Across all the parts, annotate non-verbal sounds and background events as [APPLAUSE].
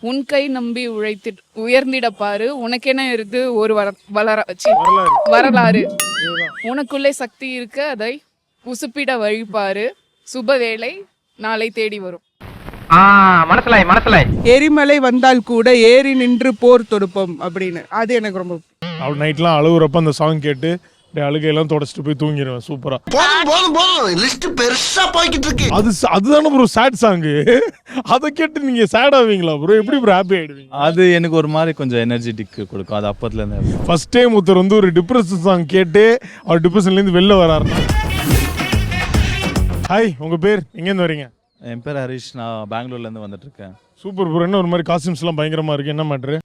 உன் கை நம்பி உழைத்து உயர்ந்திட பாரு உனக்கென இருந்து ஒரு வர வளர சி, வரலாறு. உனக்குள்ளே சக்தி இருக்க அதை உசுப்பிட வழிபாரு சுபவேளை நாளை தேடி வரும். மனசலாய் மனசலாய். எரிமலை வந்தால் கூட ஏறி நின்று போர் தொடுப்போம் அப்படின்னு. அது எனக்கு ரொம்ப அவள் நைட்லாம் அழுகுறப்ப அந்த சாங் கேட்டு அழுகையெல்லாம் தொடச்சிட்டு போய் தூங்கிடுவேன் சூப்பரா. போதும் போதும் போதும். லிஸ்ட் பெருசா போய்கிட்டு இருக்கு. அது அதுதானே ப்ரோ சேட் சாங்கு அதை கேட்டு நீங்க சேட் ஆவீங்களா ப்ரோ எப்படி ப்ரோ ஹாப்பி ஆயிடுவீங்க? அது எனக்கு ஒரு மாதிரி கொஞ்சம் எனர்ஜெட்டிக் கொடுக்கும். அது அப்பத்துல இருந்து. ஃபர்ஸ்ட் டைம் ஒருத்தர் வந்து ஒரு டிப்ரெஷன் சாங் கேட்டு அவர் டிப்ரெஷன்ல இருந்து வெளில வராருன்னா. ஹாய் உங்க பேர்? எங்கேருந்து வரீங்க? என் பேர் ஹரிஷ் நான் பெங்களூர்ல இருந்து வந்துட்டு இருக்கேன் சூப்பர் ப்ரோ என்ன ஒரு மாதிரி காஸ்டியூம்ஸ் எல்லாம் பயங்கரமா இருக்கு? என்ன மேட்ரு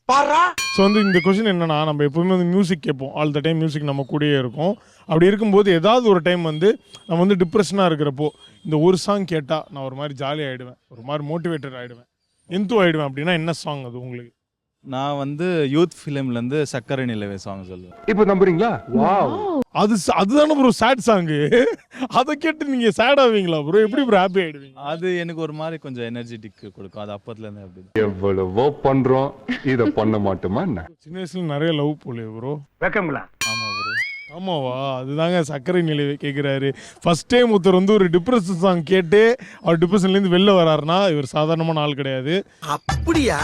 ஸோ வந்து இந்த கொஸ்டின் என்னன்னா நம்ம எப்பவுமே வந்து மியூசிக் கேட்போம். ஆல் த டைம் மியூசிக் நம்ம கூடயே இருக்கும். அப்படி இருக்கும்போது ஏதாவது ஒரு டைம் வந்து நம்ம வந்து டிப்ரெஷனாக இருக்கிறப்போ இந்த ஒரு சாங் கேட்டால் நான் ஒரு மாதிரி ஜாலி ஆயிடுவேன். ஒரு மாதிரி மோட்டிவேட்டட் ஆயிடுவேன். எந்தோ ஆயிடுவேன் அப்படின்னா என்ன சாங் அது உங்களுக்கு? நான் வந்து யூத் ஃபிலிம்ல இருந்து சக்கரை நிலவே சாங் சொல்லுவேன். இப்போ நம்புறீங்களா? வாவ் அது அதுதானே ப்ரோ சேட் சாங்கு அதை கேட்டு நீங்க சேட் ஆவீங்களா ப்ரோ எப்படி ப்ரோ ஹாப்பி ஆயிடுவீங்க? அது எனக்கு ஒரு மாதிரி கொஞ்சம் எனர்ஜெட்டிக் கொடுக்கும். அது அப்பத்துல இருந்து அப்படி எவ்வளவோ பண்றோம் இத பண்ண மாட்டோமா என்ன? சின்ன வயசுல நிறைய லவ் போலே ப்ரோ வெக்கங்களா ஆமா ப்ரோ ஆமாவா? அதுதாங்க சர்க்கரை நிலை கேட்குறாரு ஃபர்ஸ்ட் டைம் ஒருத்தர் வந்து ஒரு டிப்ரெஷன் சாங் கேட்டு அவர் டிப்ரெஷன்லேருந்து வெளில வராருன்னா இவர் சாதாரணமான ஆள் கிடையாது. அப்படியா?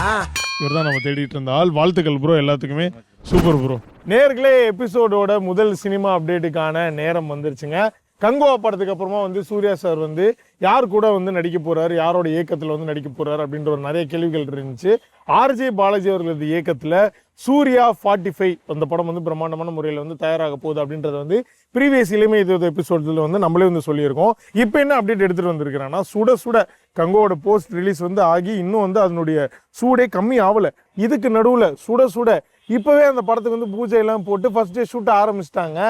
இவர் தான் நம்ம தேடிட்டு இருந்த ஆள். வாழ்த்துக்கள் ப்ரோ எல்லாத்துக்குமே. சூப்பர் ப்ரோ நேர்களே எபிசோடோட முதல் சினிமா அப்டேட்டுக்கான நேரம் வந்துருச்சுங்க. கங்குவா படத்துக்கு அப்புறமா வந்து சூர்யா சார் வந்து யார் கூட வந்து நடிக்க போறாரு யாரோட இயக்கத்தில் வந்து நடிக்க போறாரு அப்படின்ற ஒரு நிறைய கேள்விகள் இருந்துச்சு. ஆர்ஜே பாலாஜி அவர்களது இயக்கத்தில் சூர்யா ஃபார்ட்டி ஃபைவ் அந்த படம் வந்து பிரம்மாண்டமான முறையில் வந்து தயாராக போகுது அப்படின்றத வந்து ப்ரீவியஸ் இளமை இது எபிசோட்ஸில் வந்து நம்மளே வந்து சொல்லியிருக்கோம். இப்போ என்ன அப்டேட் எடுத்துகிட்டு வந்திருக்கிறேன்னா சுட சுட கங்கோட போஸ்ட் ரிலீஸ் வந்து ஆகி இன்னும் வந்து அதனுடைய சூடே கம்மி ஆகலை இதுக்கு நடுவில் சுட சுட இப்போவே அந்த படத்துக்கு வந்து பூஜை எல்லாம் போட்டு ஃபர்ஸ்ட் டே ஷூட் ஆரம்பிச்சிட்டாங்க.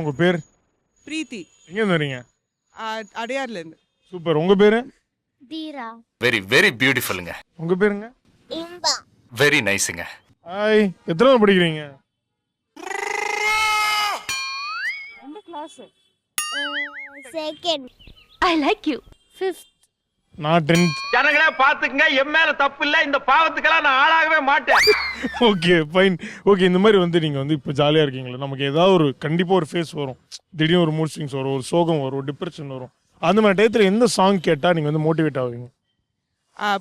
உங்க பேர்? பிரீத்தி. எங்க வரீங்க? அ- அடையார்ல இருந்து. சூப்பர். உங்க பேரு? தீரா. வெரி வெரி பியூட்டிஃபுல்லுங்க உங்க பேருங்க? இன்பா. வெரி நைஸுங்க ஹாய் எத்தனை படிக்கிறீங்க? Second I like you fifth நான் டென்த் ஜனங்களே பாத்துக்குங்க என் மேல தப்பு இல்ல இந்த பாவத்துக்கெல்லாம் நான் ஆளாகவே மாட்டேன். ஓகே ஃபைன் ஓகே இந்த மாதிரி வந்து நீங்கள் வந்து இப்போ ஜாலியாக இருக்கீங்களா? நமக்கு ஏதாவது ஒரு கண்டிப்பாக ஒரு ஃபேஸ் வரும். திடீர்னு ஒரு மூட் ஸ்விங்ஸ் வரும் ஒரு சோகம் வரும் ஒரு டிப்ரெஷன் வரும். அந்த மாதிரி டயத்தில் எந்த சாங் கேட்டால் நீங்கள் வந்து மோட்டிவேட் ஆவீங்க?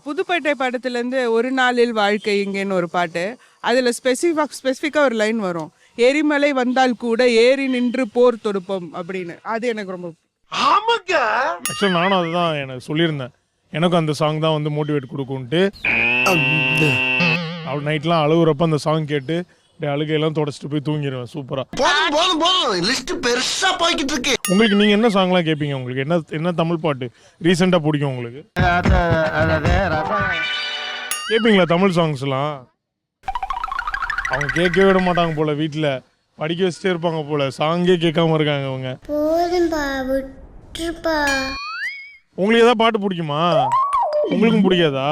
புதுப்பேட்டை படத்துலேருந்து ஒரு நாளில் வாழ்க்கை இங்கேன்னு ஒரு பாட்டு. அதில் ஸ்பெசிஃபிக் ஸ்பெசிஃபிக்காக ஒரு லைன் வரும். எரிமலை வந்தால் கூட ஏறி நின்று போர் தொடுப்போம் அப்படின்னு. அது எனக்கு ரொம்ப ஆக்சுவலாக நானும் அதுதான் எனக்கு சொல்லியிருந்தேன். எனக்கும் அந்த சாங் தான் வந்து மோட்டிவேட் கொடுக்கும்ட்டு. அவள் நைட்லாம் அழுகுறப்ப அந்த சாங் கேட்டு அப்படியே அழுகையெல்லாம் தொடச்சிட்டு போய் தூங்கிடுவேன் சூப்பராக போதும் போதும் போதும். லிஸ்ட் பெருசா போய்கிட்டு இருக்கு. உங்களுக்கு நீங்கள் என்ன சாங்லாம் கேட்பீங்க உங்களுக்கு என்ன என்ன தமிழ் பாட்டு ரீசெண்டாக பிடிக்கும் உங்களுக்கு? கேட்பீங்களா தமிழ் சாங்ஸ்லாம் அவங்க கேட்கவே விட மாட்டாங்க போல வீட்டில் படிக்க வச்சுட்டே இருப்பாங்க போல. சாங்கே கேட்காம இருக்காங்க அவங்க. போதும்பா விட்டுருப்பா. உங்களுக்கு ஏதாவது பாட்டு பிடிக்குமா? உங்களுக்கும் பிடிக்காதா?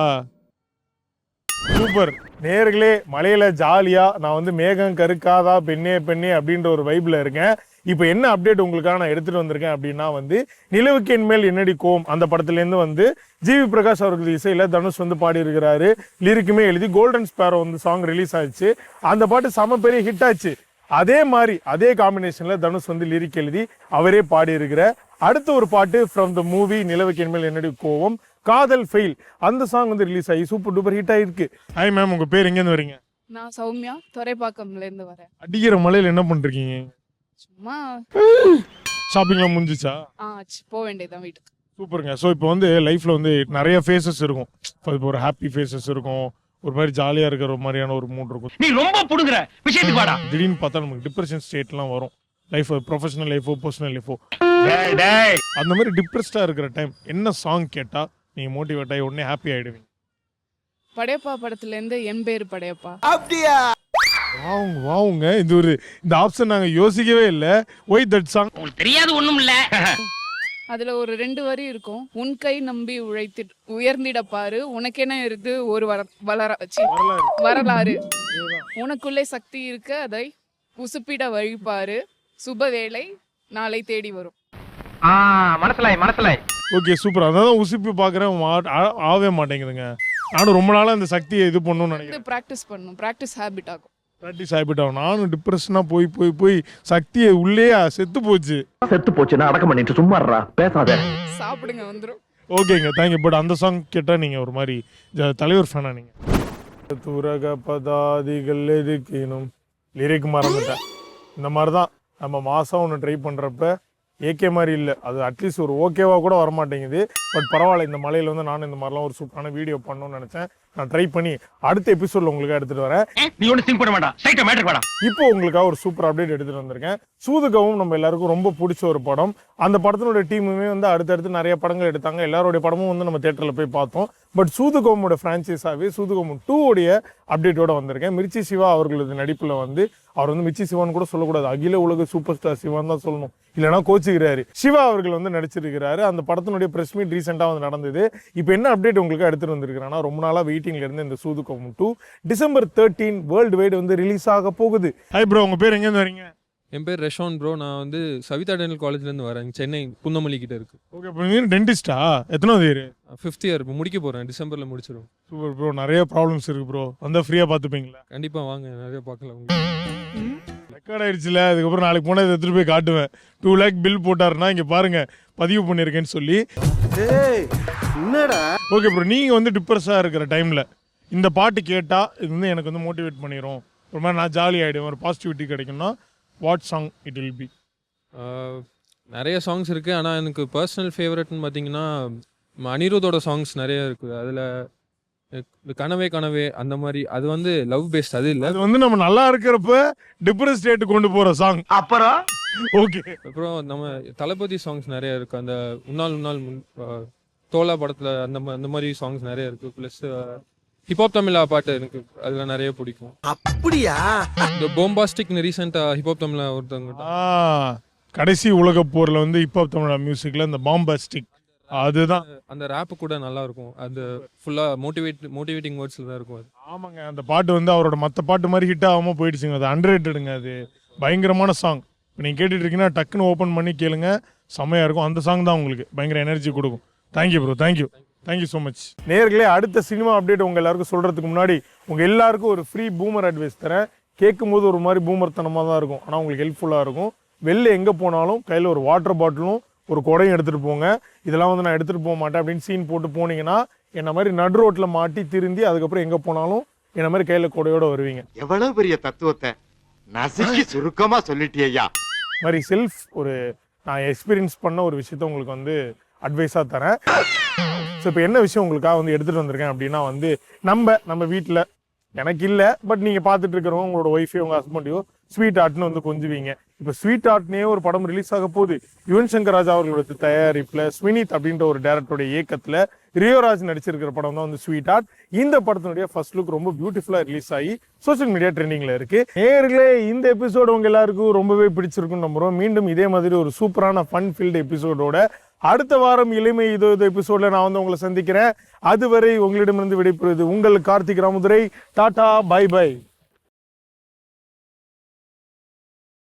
சூப்பர். நேர்களே மலையில ஜாலியா நான் வந்து மேகம் கருக்காதா பெண்ணே பெண்ணே அப்படின்ற ஒரு வைப்ல இருக்கேன். இப்போ என்ன அப்டேட் உங்களுக்காக நான் எடுத்துட்டு வந்திருக்கேன் அப்படின்னா வந்து நிலவுக்கின் மேல் என்னடி கோம் அந்த படத்துலேருந்து வந்து ஜிவி பிரகாஷ் அவர்கள் இசையில் தனுஷ் வந்து பாடியிருக்கிறாரு. லிரிக்குமே எழுதி கோல்டன் ஸ்பேரோ வந்து சாங் ரிலீஸ் ஆச்சு அந்த பாட்டு செம பெரிய ஹிட் ஆச்சு. அதே மாதிரி அதே காம்பினேஷன்ல தனுஷ் வந்து லிரிக் எழுதி அவரே பாடி இருக்கிற அடுத்த ஒரு பாட்டு ஃப்ரம் த மூவி நிலவுக்கு என் மேல் என்னடி கோவம் காதல் ஃபெயில் அந்த சாங் வந்து ரிலீஸ் ஆகி சூப்பர் டூப்பர் ஹிட் ஆயிருக்கு. ஹாய் மேம் உங்க பேர் எங்கேருந்து வரீங்க? நான் சௌமியா துறைப்பாக்கம்ல இருந்து வரேன். அடிக்கிற மலையில என்ன பண்றீங்க சும்மா ஷாப்பிங்லாம் முடிஞ்சிச்சா? ஆ போக வேண்டியதுதான் வீட்டுக்கு. சூப்பருங்க ஸோ இப்போ வந்து லைஃப்ல வந்து நிறைய ஃபேஸஸ் இருக்கும். இப்போ ஒரு ஹாப்பி ஃபேஸஸ் இருக்கும். ஒரு மாதிரி ஜாலியா இருக்கிற ஒரு மாதிரியான ஒரு மூட் இருக்கும். நீ ரொம்ப புடுங்குற. விஷயத்துக்கு வாடா. [LAUGHS] திடீர்னு பார்த்தா நமக்கு டிப்ரெஷன் ஸ்டேட்லாம் வரும். லைஃப் ப்ரொஃபஷனல் லைஃபோ பர்சனல் லைஃபோ டேய், டேய். அந்த மாதிரி டிப்ரெஸ்டாக இருக்கிற டைம் என்ன சாங் கேட்டால் நீங்கள் மோட்டிவேட் ஆகி உடனே ஹாப்பி ஆகிடுவீங்க படையப்பா படத்துல இருந்து என் பேரு படையப்பா. வாவுங்க வாவுங்க. இது ஒரு இந்த ஆப்ஷன் நாங்கள் யோசிக்கவே இல்லை. ஒய் தட் சாங் உங்களுக்கு தெரியாது ஒண்ணும் இல்ல [LAUGHS] அதுல ஒரு ரெண்டு வரி இருக்கும். உன் கை நம்பி உழைத்து உயர்ந்திட பாரு உனக்கென இருந்து ஒரு வர வளர சி, வரலாறு. உனக்குள்ளே சக்தி இருக்க அதை உசுப்பிட வழிபாரு சுபவேளை நாளை தேடி வரும். மனசலாய் மனசலாய். Okay super. அதான் உசுப்பி பார்க்குறேன் ஆவே மாட்டேங்குதுங்க. நானும் ரொம்ப நாளாக இந்த சக்தியை இது பண்ணணும்னு நினைக்கிறேன். இது ப்ராக்டிஸ் பண்ணணும் ப்ராக்டிஸ் ஹேபிட் ஆகும். ப்ராக்டிஸ் ஆகும் நானும் டிப்ரெஷனாக போய் போய் போய் சக்தியை உள்ளே செத்து போச்சு. செத்து போச்சுன்னா அடக்கம் பண்ணிட்டு சும்மாறா பேசாத. சாப்பிடுங்க வந்துடும் ஓகேங்க தேங்க்யூ பட் அந்த சாங் கேட்டால் நீங்கள் ஒரு மாதிரி ஜ- தலைவர் ஃபேனா நீங்கள் துரக பதாதிகள் எதுக்கினும் லிரிக் மறந்துட்டேன். இந்த மாதிரி தான் நம்ம மாதம் ஒன்று ட்ரை பண்ணுறப்ப ஏகே மாதிரி இல்லை. அது அட்லீஸ்ட் ஒரு ஓகேவா கூட வர மாட்டேங்குது பட் பரவாயில்ல இந்த மலையில் வந்து நானும் இந்த மாதிரிலாம் ஒரு சூப்பரான வீடியோ பண்ணணும்னு நினச்சேன். நான் ட்ரை பண்ணி அடுத்த எபிசோடில் உங்களுக்கு எடுத்துகிட்டு வரேன். நீ ஒண்ணு திங்க் பண்ண வேண்டாம். சைட்ட மேட்டர் வேண்டாம் இப்போ உங்களுக்காக ஒரு சூப்பர் அப்டேட் எடுத்துட்டு வந்திருக்கேன். சூதுகவும் நம்ம எல்லாருக்கும் ரொம்ப பிடிச்ச ஒரு படம். அந்த படத்தினுடைய டீமுமே வந்து அடுத்தடுத்து நிறைய படங்கள் எடுத்தாங்க. எல்லாருடைய படமும் வந்து நம்ம தேட்டரில் போய் பார்த்தோம். பட் சூதுகோமோட ஃப்ரான்ச்சைஸாகவே சூதுகோம் டூ உடைய அப்டேட்டோட வந்திருக்கேன். மிர்ச்சி சிவா அவர்களது நடிப்பில் வந்து அவர் வந்து மிர்ச்சி சிவான்னு கூட சொல்லக்கூடாது. அகில உலக சூப்பர் ஸ்டார் சிவான்னு தான் சொல்லணும். இல்லைன்னா கோச்சுக்கிறாரு. சிவா அவர்கள் வந்து நடிச்சிருக்கிறாரு. அந்த படத்தினுடைய பிரஸ் மீட் ரீசெண்டாக வந்து நடந்தது. இப்போ என்ன அப்டேட் உங்களுக்கு எடுத்துட்டு வந்திருக்கிறேன்னா ரொம்ப நாளாக வெயிட்டிங்ல இருந்து இந்த சூதுகம் to December thirteen world wide வந்து ரிலீஸ் ஆக போகுது. ஹாய் ப்ரோ உங்க பேர் எங்கேருந்து வரீங்க? என் பேர் ரெஷான் ப்ரோ நான் வந்து சவிதா டென்டல் காலேஜ்லேருந்து வரேன். சென்னை புன்னமல்லி கிட்ட இருக்கு. ஓகே இப்போ நீ டென்டிஸ்டா எத்தனாவது இயர் ஃபிஃப்த் இயர் இப்போ முடிக்க போகிறேன் டிசம்பரில் முடிச்சிடும் சூப்பர் ப்ரோ நிறைய ப்ராப்ளம்ஸ் இருக்கு ப்ரோ வந்தால் ஃப்ரீயாக பார்த்துப்பீங்களா? கண்டிப்பாக வாங்க. நிறைய பார்க்கலாம். உங்களுக்கு ரெக்கார்ட் ஆயிடுச்சுல அதுக்கப்புறம் நாளைக்கு போனால் இதை எடுத்துகிட்டு போய் காட்டுவேன். டூ லேக் பில் போட்டாருன்னா இங்கே பாருங்க பதிவு பண்ணியிருக்கேன்னு சொல்லி. என்னடா? ஓகே ப்ரோ நீங்கள் வந்து டிப்ரெஸ்ஸாக இருக்கிற டைமில் இந்த பாட்டு கேட்டால் இது வந்து எனக்கு வந்து மோட்டிவேட் பண்ணிடும் ஒரு மாதிரி நான் ஜாலி ஆகிடுவேன் ஒரு பாசிட்டிவிட்டி கிடைக்கும்னா what song it will be நிறைய சாங்ஸ் இருக்குது ஆனால் எனக்கு பர்சனல் ஃபேவரட்னு பார்த்தீங்கன்னா ம- அனிருத்தோட சாங்ஸ் நிறைய இருக்குது. அதில் கனவே கனவே அந்த மாதிரி அது வந்து லவ் பேஸ்ட் அது இல்லை. அது வந்து நம்ம நல்லா இருக்கிறப்ப டிப்ரெஸ் ஸ்டேட்டு கொண்டு போகிற சாங் அப்புறம்? ஓகே அப்புறம் நம்ம தளபதி சாங்ஸ் நிறைய இருக்குது அந்த உன்னால் உன்னால் தோலா படத்தில் அந்த அந்த மாதிரி சாங்ஸ் நிறைய இருக்குது ப்ளஸ் ஹிப்ஹாப் தமிழா பாட்டு எனக்கு அதில் நிறைய பிடிக்கும். அப்படியா? இந்த போம்பாஸ்டிக் ரீசெண்டாக ஹிப்ஹாப் தமிழா ஒருத்தவங்க ஆ கடைசி உலகப் போரில் வந்து ஹிப்ஹாப் தமிழா மியூசிக்கில் இந்த பாம்பாஸ்டிக் அதுதான். அந்த ரேப் கூட நல்லா இருக்கும் அந்த ஃபுல்லா மோட்டிவேட் மோட்டிவேட்டிங் வேர்ட்ஸ்ல தான் இருக்கும் அது. ஆமாங்க அந்த பாட்டு வந்து அவரோட மற்ற பாட்டு மாதிரி ஹிட் ஆகாமல் போயிடுச்சுங்க. அது அண்டர்ரேட்டடுங்க அது. பயங்கரமான சாங் இப்போ நீங்கள் கேட்டுட்டு இருக்கீங்கன்னா டக்குன்னு ஓப்பன் பண்ணி கேளுங்க. செம்மையாக இருக்கும். அந்த சாங் தான் உங்களுக்கு. பயங்கர எனர்ஜி கொடுக்கும். Thank you bro thank you thank you so much நேர்களே அடுத்த சினிமா அப்டேட் உங்கள் எல்லாருக்கும் சொல்கிறதுக்கு முன்னாடி உங்கள் எல்லாருக்கும் ஒரு ஃப்ரீ பூமர் அட்வைஸ் தரேன். கேட்கும்போது ஒரு மாதிரி பூமர்த்தனமாக தான் இருக்கும். ஆனால் உங்களுக்கு ஹெல்ப்ஃபுல்லாக இருக்கும். வெளில எங்கே போனாலும் கையில் ஒரு வாட்டர் பாட்டிலும் ஒரு குடையும் எடுத்துகிட்டு போங்க. இதெல்லாம் வந்து நான் எடுத்துகிட்டு போக மாட்டேன் அப்படின்னு சீன் போட்டு போனீங்கன்னா என்ன மாதிரி நடு ரோட்டில் மாட்டி திருந்தி அதுக்கப்புறம் எங்கே போனாலும் என்ன மாதிரி கையில் குடையோட வருவீங்க. எவ்வளவு பெரிய தத்துவத்தை நசுக்கி சுருக்கமா சொல்லிட்டியா மாதிரி செல்ஃப் ஒரு நான் எக்ஸ்பீரியன்ஸ் பண்ண ஒரு விஷயத்த உங்களுக்கு வந்து அட்வைஸாக தரேன். ஸோ இப்போ என்ன விஷயம் உங்களுக்காக வந்து எடுத்துகிட்டு வந்திருக்கேன் அப்படின்னா வந்து நம்ம நம்ம வீட்டில் எனக்கு இல்லை பட் நீங்கள் பார்த்துட்டு இருக்கிறவங்க உங்களோட ஒய்ஃபையோ உங்கள் ஹஸ்பண்டையோ ஸ்வீட் ஆர்ட்னு வந்து கொஞ்சுவீங்க. இப்போ ஸ்வீட் ஆர்ட்னே ஒரு படம் ரிலீஸ் ஆக போகுது. யுவன் சங்கர் ராஜா அவர்களோட தயாரிப்பில் ஸ்வினித் அப்படின்ற ஒரு டேரக்டருடைய இயக்கத்தில் ரியோராஜ் நடிச்சிருக்கிற படம் தான் வந்து ஸ்வீட் ஆர்ட் இந்த படத்தினுடைய ஃபர்ஸ்ட் லுக் ரொம்ப பியூட்டிஃபுல்லாக ரிலீஸ் ஆகி சோஷியல் மீடியா ட்ரெண்டிங்கில் இருக்கு. நேர்களே இந்த எபிசோடு உங்க எல்லாருக்கும் ரொம்பவே பிடிச்சிருக்குன்னு நம்புறோம். மீண்டும் இதே மாதிரி ஒரு சூப்பரான ஃபன் ஃபீல்டு எபிசோடோட அடுத்த வாரம் இளமை இதோ இது எபிசோட்ல நான் வந்து உங்களை சந்திக்கிறேன். அதுவரை உங்களிடமிருந்து விடைபெறுவது உங்கள் கார்த்திக் ராமுதுரை. டாடா பை பை